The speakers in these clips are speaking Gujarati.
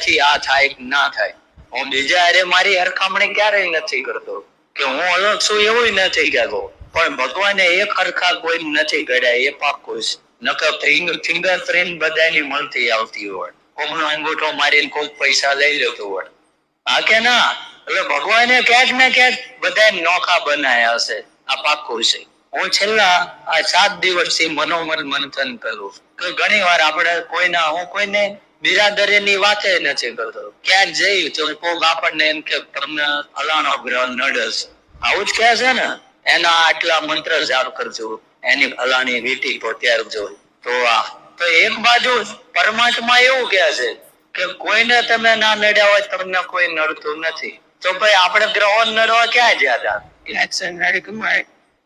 મારાથી આ થાય ના થાય? હું બીજા અરે મારી હરખામણી ક્યારેય નથી કરતો. કે હું અલગ છું એવું નથી કહેતો. પણ ભગવાને એક હરખા કોઈ નથી કર્યા એ પાકું નકર ફિંગર પ્રિન્ટ બધાની મળતી આવતી હોય. કોકનો અંગૂઠો મારીને કોઈ પૈસા લઈ લેતો હોય. હા કે ના? એટલે ભગવાને ક્યાંક ને ક્યાંક બધા નોખા બનાયા હશે. આ પાક્કું છે. હું છેલ્લા આ સાત દિવસથી મનોમન મંથન કરું કે ઘણી વાર આપણે કોઈના, હું કોઈને બિરાદરીની વાતે નથી કરતો. ક્યાંક જઈ તો કોક આપણને એમ કે તમને ફલાણો ગ્રહ નડસ આવું જ કહે છે ને. એના આટલા મંત્ર જાપ કરજો. એની ફલાણી વીટી પોત્યારજો તો આ તો એક બાજુ પરમાત્મા એવું કહે છે કે કોઈને તમે ના નડ્યા હોય તમને કોઈ નડતું નથી. તો ભાઈ આપણે ગ્રહો નડવા ક્યાં જ્યાં હતા?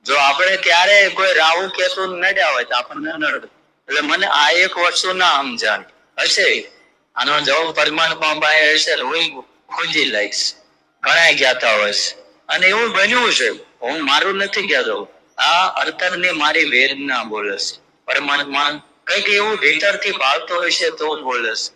જો આપણે ક્યારે કોઈ રાહુ કેતુ નડ્યા હોય તો આપણને નડે એટલે મને આ એક વસ્તુ ના સમજાણ હશે. આનો જવાબ પરમાત્મા પાસે હશે હું ખોજી લઈશ. ઘણા જ્ઞાતા હોય છે અને એવું બન્યું છે. હું મારું નથી કહેતો. આ અંતરની મારી વેદના બોલે છે. પરમાત્મા કંઈક એવું ભીતરથી ભાવતો હશે તો બોલે છે.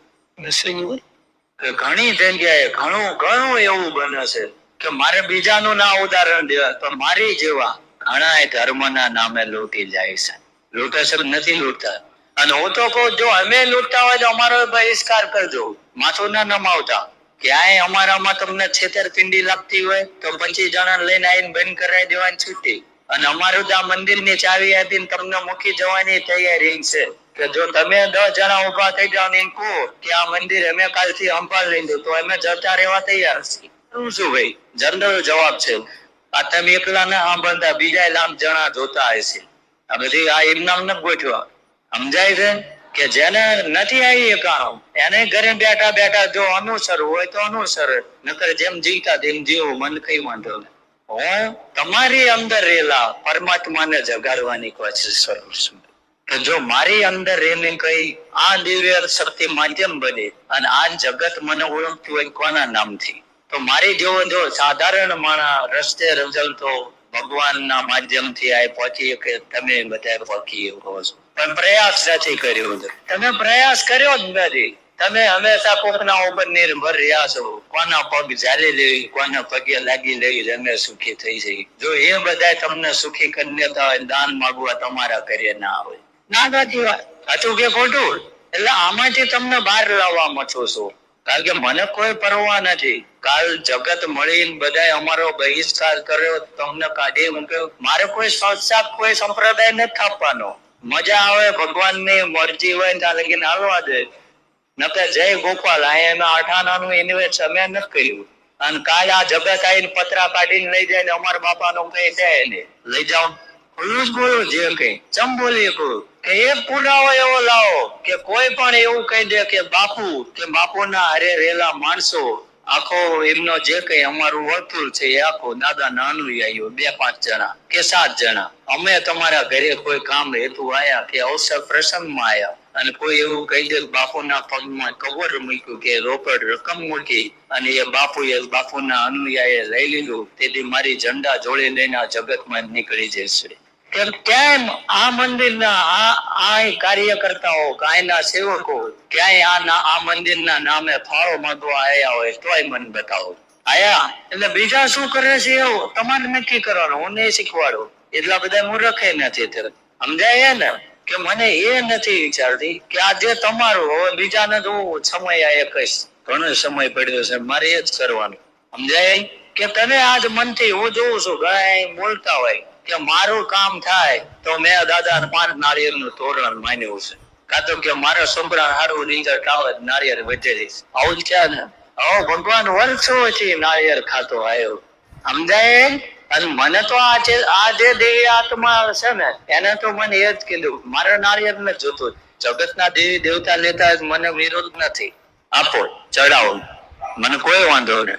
ઘણી જગ્યાએ ઘણું ઘણું એવું બને છે કે મારે બીજાનું ના ઉદાહરણ દેવા પણ મારી જેવા ઘણા ધર્મના નામે લૂંટી જાય છે. લૂંટે છે નથી લૂંટતા. અને હું તો કહું, જો અમે લૂંટતા હોય તો અમારો બહિષ્કાર કરજો. માથું ના નમાવતા ક્યાંય અમારામાં તમને છેતરપિંડી લાગતી હોય, તો પચીસ જણા લઈને આવીને બંધ કરાવી દેવાની છૂટી. અને અમારું તો આ મંદિરની ચાવી આપીને તમને મૂકી જવાની તૈયારી છે. કે જો તમે દસ જણા ઊભા થઈ જાવ ને કહો કે આ મંદિર અમે કાલથી સંભાળ લીધું, તો અમે જતા રહેવા તૈયાર છીએ. શું શું ભાઈ? જનરલ જવાબ છે. આ તમે એકલા ના સાંભળતા બીજા લાંબ જણા જોતા હશે. આ બધી આ એમનામ ન ગોઠવા સમજાય છે કે જેને નથી આવી એકાણું એને ઘરે બેઠા બેઠા જો અનુસર હોય તો અનુસર, નકર જેમ જીવતા તેમ જીવો, મન કઈ વાંધો હું તમારી અંદર રહેલા પરમાત્માને જગાડવાની કોશિશ કરું છું. જો મારી અંદર રહેલી કઈ આ દિવ્ય શક્તિ માધ્યમ બને અને આ જગત મને ઓળખતું હોય કોના નામથી? તો મારી જેવો જો સાધારણ માણા રસ્તે રજલતો ભગવાનના માધ્યમથી આ પહોંચી કે તમે બધા પહોંચી શકો છો. પણ પ્રયાસ નથી કર્યો. તમે પ્રયાસ કર્યો જ નથી. તમે હંમેશા કોકના ઉપર નિર્ભર રહ્યા છો. કોના પગ ઝાલી લેવી, કોના પગે લાગી લેવી, તમે સુખી થઈ જઈ જો એ બધા તમને સુખી કરી હોય, દાન માગવા તમારા ઘરે ના આવે ના નથી વાત. હતું કે ખોટું? એટલે આમાંથી તમને બહાર લાવવા મચો છો. કારણ કે મને કોઈ પરવા નથી. કાલ જગત મળીને બધાય અમારો બહિષ્કાર કર્યો, તમને કાઢી મૂક્યો. મારે કોઈ સંસ્થા કોઈ સંપ્રદાય નથી થાપવાનો મજા આવે ભગવાનની મરજી હોય ત્યાં લગીને હાલવા દે. નકર જય ગોપાલ અહીંયા એમાં અઠાણાનું ઇન્વેસ્ટ અમે ન કર્યું. અને કાલ આ આવીને પતરા કાઢીને લઈ જાય ને અમારા બાપાનો કઈ જાય ને લઈ જાઓ. ખુલ્લું જ બોલું જે કઈ. ચમ બોલી કહું? કે એક પુરાવો એવો લાવો કે કોઈ પણ એવું કહી દે કે બાપુ કે બાપુના હરે રહેલા માણસો આખો એમનો જે કઈ અમારું વર્તુળ છે એ આખો દાદા નાનું આવ્યો બે પાંચ જણા કે સાત જણા. અમે તમારા ઘરે કોઈ કામ હેતુ આયા કે અવસર પ્રસંગમાં આયા. અને કોઈ એવું કહી દે બાપુના પગમાં કવર મૂક્યું કે રોકડ રકમ મૂકી અને એ બાપુએ બાપુના અનુયાયે લઈ લીધું, તેથી મારી ઝંડા જોડી લઈને આ જગતમાં નીકળી જશે. કેમ કેમ આ મંદિરના આ આ કાર્યકર્તાઓ કાંઈના સેવકો ક્યાંય આ ના- મંદિરના નામે ફાળો માંગવા આવ્યા હોય તોય મને બતાવો. આયા? એટલે બીજા શું કરે છે એવું? તમારે નક્કી કરવાનું. હું નહીં શીખવાડું. એટલા બધા મૂર્ખે નથી અત્યારે. સમજાય ને? કે મને એ નથી વિચારતી કે આ જે તમારું હવે બીજાને તો સમય આ કહીશ ઘણો સમય પડ્યો છે. મારે એ જ કરવાનું. સમજાય? કે તને આજ મનથી હું જોઉં છું, ગાય બોલતા હોય કે મારું કામ થાય તો મેં દાદા પાંચ નાળિયેરનું તોરણ માન્યું છે. કાં તો કે મારો સંભળા હારું રિઝલ્ટ આવે નારિયેર વધે જઈશ આવું જ છે ને. ઓ ભગવાન વર્ષોથી નારિયેર ખાતો આવ્યો. સમજાય? અને મને તો આ જે આ જે દેવી આત્મા છે ને એને તો મને એ જ કીધું. મારે નારિયેર ને જોતું. જગતના દેવી દેવતા લેતા જ મને વિરોધ નથી. આપો ચડાવો. મને કોઈ વાંધો નહીં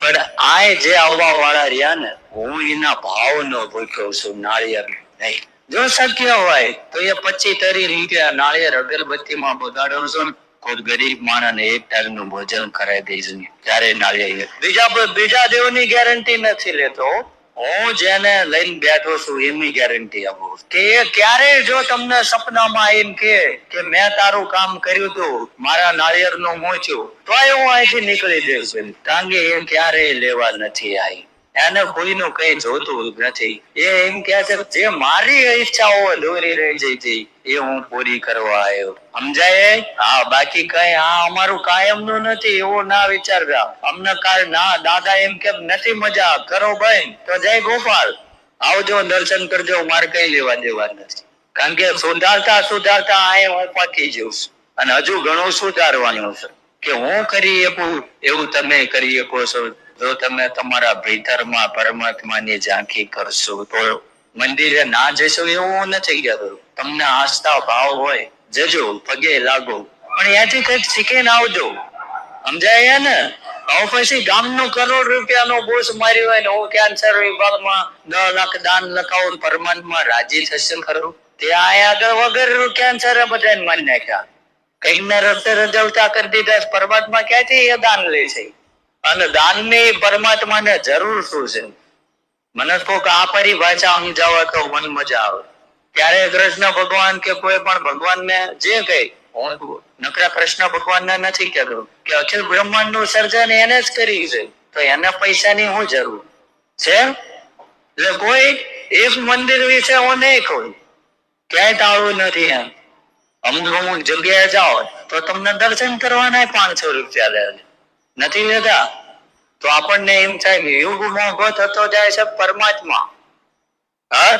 પણ આ જે આવવા વાળા રહ્યા ને હું એના ભાવનો ભૂખ્યો છું નાળિયેર નહીં. જો શક્ય હોય, તો એ પચી તરી રીતે નાળિયેર અગરબત્તીમાં બગાડો છો ને કોઈ ગરીબ માણસને એક ટાઈમનું ભોજન કરાવી દઈશ ત્યારે નાળિયેર બીજા બીજા દેવની ગેરંટી નથી લેતો હું. જેને લઈને બેઠો છું, એમની ગેરંટી આપું કે એ ક્યારેય જો તમને સપનામાં એમ કે કે મેં તારું કામ કર્યું હતું મારા નાળિયેરનું મોચ્યું તો હું અહીંથી નીકળી જઈશ કારણ કે એ ક્યારેય લેવા નથી આવી. એને કોઈનું કઈ જોતું નથી. એ એમ કે છે, જે મારી ઈચ્છાઓ દોરી રહી જઈ હતી એ હું પૂરી કરવા આવ્યો. સમજાય? હા, બાકી કઈ આ અમારું કાયમનું નથી, એવું ના વિચારતા અમને કાલ ના, દાદા એમ કે, નથી મજા, કરો ભાઈ તો જય ગોપાલ. આવજો, દર્શન કરજો, મારે કઈ લેવા દેવા નથી. કારણ કે સુધારતા સુધારતા આ પાકી જઉં અને હજુ ઘણું સુધારવાનું છે. કે હું કરી શકું, એવું તમે કરી શકો છો. જો તમે તમારા ભીતરમાં પરમાત્માની ઝાંખી કરશો તો મંદિરે ના જશો એવું નથી કહેતો. તમને આસ્થા ભાવ હોય, જજો, પગે લાગો. પણ ત્યાંથી કંઈક શીખીને આવજો. સમજાય ને? હવે પછી ગામનો કરોડ રૂપિયાનો બોસ માર્યો હોય ને હું કેન્સર વિભાગમાં દસ લાખ દાન લખાવું પરમાત્મા રાજી થશે ખરું? તે આગળ વગર કેન્સર બધાને મારી નાખ્યા. કંઈક ને રસ્તે રજવતા કરી દીધા પરમાત્મા ક્યાંથી એ દાન લે છે? અને દાનની પરમાત્માને જરૂર શું છે? મને કોક આ પરિભાષા સમજાવે તો મને મજા આવે. ત્યારે કૃષ્ણ ભગવાન કે કોઈ પણ ભગવાનને જે કઈ, હું નકરા કૃષ્ણ ભગવાનને નથી કહેતો, કે અખિલ બ્રહ્માંડનું સર્જન એને જ કરી છે, તો એના પૈસાની શું જરૂર? છે? એટલે કોઈ એક મંદિર વિશે હું નહીં કહું. ક્યાંય તાળું નથી એમ. અમુક અમુક જગ્યાએ જાઓ, તો તમને દર્શન કરવાના પાંચસો રૂપિયા લે. નથી લેતા તો આપણને એમ થાય કે યુગ થતો જાય છે પરમાત્મા. હા?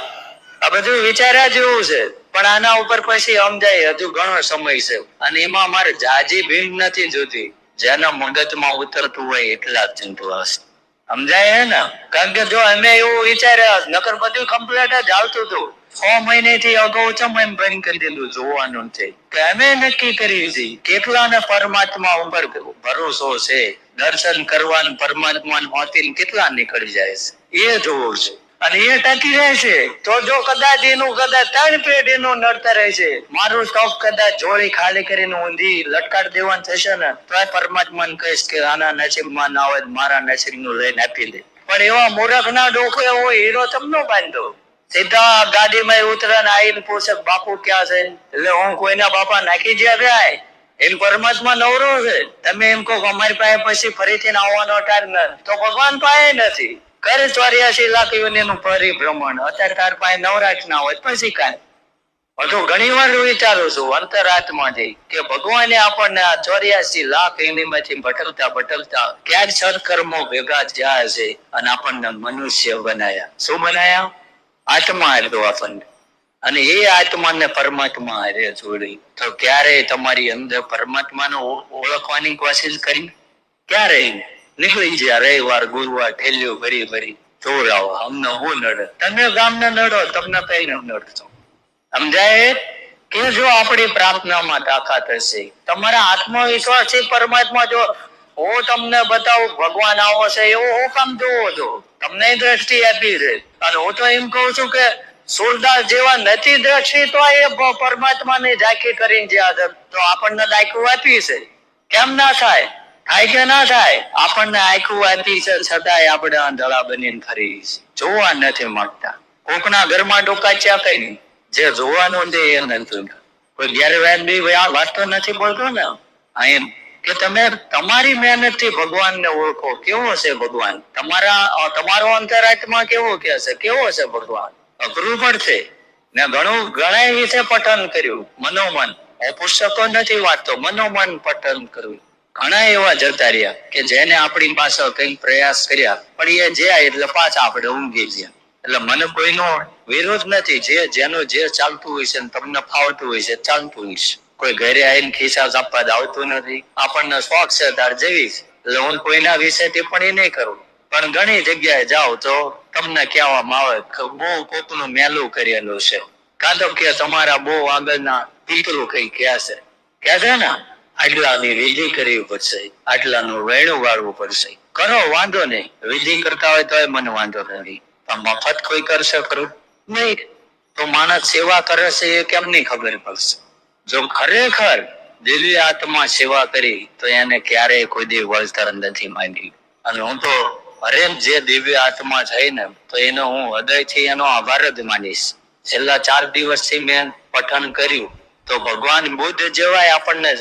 આ બધું વિચાર્યા જેવું છે. પણ આના ઉપર પછી સમજાય, હજુ ઘણો સમય છે. અને એમાં મારે જાજી ભીમ નથી જોતી. જેના મગજમાં ઉતરતું હોય એટલા જ ચિંતુ હશે સમજાય હે ને? કારણ કે જો અમે એવું વિચાર્યા, નકર બધું કમ્પ્લીટ જ આવતું હતું. છ મહિનેથી અગાઉ ચમ એમ બંધ કરી દીધું જોવાનું છે? કે અમે નક્કી કર્યું કેટલા કેટલાને પરમાત્મા ઉપર ભરોસો છે? દર્શન કરવાનું પરમાત્મા હોતી કેટલા નીકળી જાય છે? એ જોવું છે. અને એ ટકી રહેશે તો જો કદાચ એનું કદાચ ત્રણ પેઢીનું નડતર રહેશે મારું સ્ટોક કદાચ જોડી ખાલી કરીને ઊંધી લટકાડ દેવાનું થશે ને તો પરમાત્માને કહીશ કે આના નસીબમાં ના હોય મારા નસીબનું લઈને આપી દે. પણ એવા મૂર્ખ ના ડોકે હોય હીરો તમને બાંધો? સીધા ગાડીમાં ઉતરે ને આવીને પૂછે બાપુ ક્યાં છે? એટલે હું કોઈના બાપા નાખી જ્યાં જાય. એમ પરમાત્મા નવરો છે. તમે એમ કહો અમારી પાસે પછી ફરીથી આવવાનો ટાઈમ તો ભગવાન પાસે નથી. કરે ચોર્યાસી લાખ યુનિનું પરિભ્રમણ અત્યારે તાર પાસે નવરાશ ના હોય પછી કાંઈ. હજુ ઘણી વાર વિચારું છું અંતરાત્માથી કે ભગવાને આપણને આ ચોર્યાસી લાખ એનીમાંથી ભટકતા ભટકતા ક્યાંક સત્કર્મો ભેગા થયા છે અને આપણને મનુષ્ય બનાયા. શું બનાયા? આત્મા આપ્યો આપણને. અને એ આત્માને પરમાત્મા હારે જોડી. તો ક્યારે તમારી અંદર પરમાત્માને ઓળખવાની કોશિશ કરી? ક્યારે? નીકળી જ્યા રવિવાર, ગુરુવાર ઠેલ્યો ભરી ભરી જોડાવો અમને હું નડે? તમે ગામને નડો, તમને કઈ નડતો. સમજાય? કે જો આપણી પ્રાર્થનામાં તાકાત હશે, તમારા આત્મવિશ્વાસ છે પરમાત્મા જો, હું તમને બતાવું, ભગવાન આવો છે, એવો હું કામ જોવો છો. તમને દ્રષ્ટિ આપી છે. અને હું તો એમ કહું છું કે, સુરદાસ જેવા નથી દ્રષ્ટિ તો એ પરમાત્માને ઝાંખી કરીને જ્યાં તો આપણને દાખલું આપી છે. કેમ ના થાય? થાય કે ના થાય. આપણને આખું આપી છે, છતાંય આપણે આંધળા બનીને ફરી જોવા નથી માંગતા કોકના ઘરમાં ડોકાચ્યા કઈ નહીં. જે જોવાનું છે એ નથી. કોઈ ગેરવ્યાજ બી આ વાત તો નથી બોલતો ને. અહીં કે તમે તમારી મહેનતથી ભગવાનને ઓળખો. કેવો છે ભગવાન? તમારા તમારો અંતરાત્મા કેવો કે છે? કેવો છે ભગવાન? અઘરું પડશે ને ઘણું ઘણા વિશે પઠન કર્યું. મનોમન. હું પુસ્તકો નથી વાંચતો. મનોમન પઠન કર્યું. ઘણા એવા જતા રહ્યા કે જેને આપણી પાસે કઈ પ્રયાસ કર્યા, પણ એ જ્યાં એટલે પાછા આપણે ઊંઘી ગયા. એટલે મને કોઈનો વિરોધ નથી, જે જેનું જે ચાલતું હોય છે તમને ફાવતું હોય છે, ચાલતું હોય છે. કોઈ ઘરે આવીને ખિસ્સા આપવા આવતું નથી. આપણને શોખ છે તાર જેવી એટલે હું કોઈના વિશે ટિપ્પણી નહીં કરું. પણ ઘણી જગ્યાએ જાઓ તો તમને કહેવામાં આવે કે બહુ કોકનું મેલું કરેલું છે. કાં તો કે તમારા બહુ આગળના પિતૃ કઈ કહે છે. કહે છે ને? આટલાની વિધિ કરવી પડશે. આટલાનું વેણું વાળવું પડશે. કરો, વાંધો નહીં. વિધિ કરતા હોય તોય મને વાંધો નથી. પણ મફત કોઈ કરશે ખરું? નહીં. તો માણસ સેવા કરે છે એ કેમ નહીં ખબર પડશે? જો ખરેખર દિવ્ય આત્મા સેવા કરી, તો એને ક્યારેય કોઈ દી વળતર નથી માંગી. અને હું તો હરેમ જે દિવ્ય આત્મા છે ને, તો એનો હું હૃદયથી એનો આભાર જ માનીશ. છેલ્લા ચાર દિવસથી મેં પઠન કર્યું. તો ભગવાન બુદ્ધ જેવાય આપણને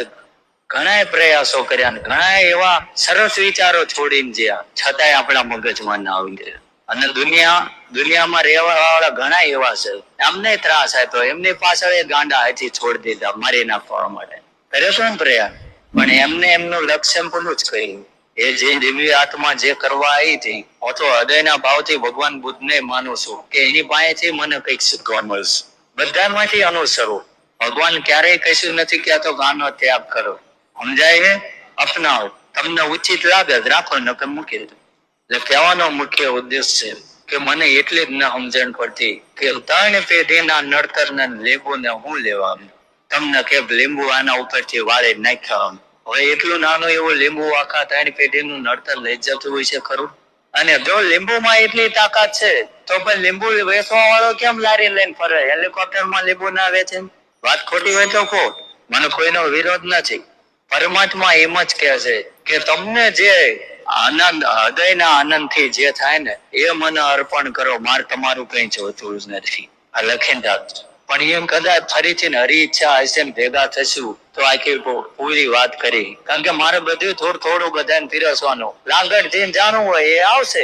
જ ઘણાય પ્રયાસો કર્યા ઘણા એવા સરસ વિચારો છોડીને ગયા છતાંય આપણા મગજમાં ના આવી ગયા. અને દુનિયા, દુનિયામાં રહેવા વાળા ઘણા એવા છે. એમને ત્રાસ આપ્યો. એમની પાછળ એ ગાંડા હાથી છોડી દીધા મારી નાખવા માટે. કર્યો છો ને પ્રયાસ પણ એમને એમનું લક્ષ્ય પણ જ કહ્યું એ જે દિવ્ય આત્મા જે કરવા આવી હતી, હું તો હૃદયના ભાવથી ભગવાન બુદ્ધને માનું છું કે એની પાસેથી મને કંઈક શીખવા મળશે. બધામાંથી અનુસરો. ભગવાન ક્યારેય કશું નથી કહેતો ગાનો ત્યાગ કરો. સમજાય અપનાવો. તમને ઉચિત લાગે રાખો, નકર મૂકી દો. એટલે કહેવાનો મુખ્ય ઉદ્દેશ છે કે મને એટલી જ ન સમજણ પડતી કે ત્રણ પેઢીના નડતર ને લીંબુ ને હું લેવા તમને કે લીંબુ આના ઉપરથી વાળે નાખ્યા? હવે એટલું નાનું એવું લીંબુ આખા ત્રણ પેઢીનું નડતર લઈ જતું હોય છે ખરું? અને જો લીંબુમાં એટલી તાકાત છે, તો પણ લીંબુ વેચવા વાળો કેમ લારી લઈને ફરે? હેલિકોપ્ટરમાં લીંબુ ના વેચે? વાત ખોટી હોય તો કહો. મને કોઈનો વિરોધ નથી. પરમાત્મા એમ જ કહે છે કે તમને જે આનંદ, હૃદયના આનંદથી જે થાય ને, એ મને અર્પણ કરો. માર તમારું કઈ જોતું જ નથી. આ લખીને રાખજો પણ એમ કદાચ ફરીથી હરી ઈચ્છા હશે ભેગા થશું, તો આખી પૂરી વાત કરી. કારણ કે મારે બધું થોડું થોડું બધાને પીરસવાનું. લાંગણ જેમ જાણવું હોય એ આવશે.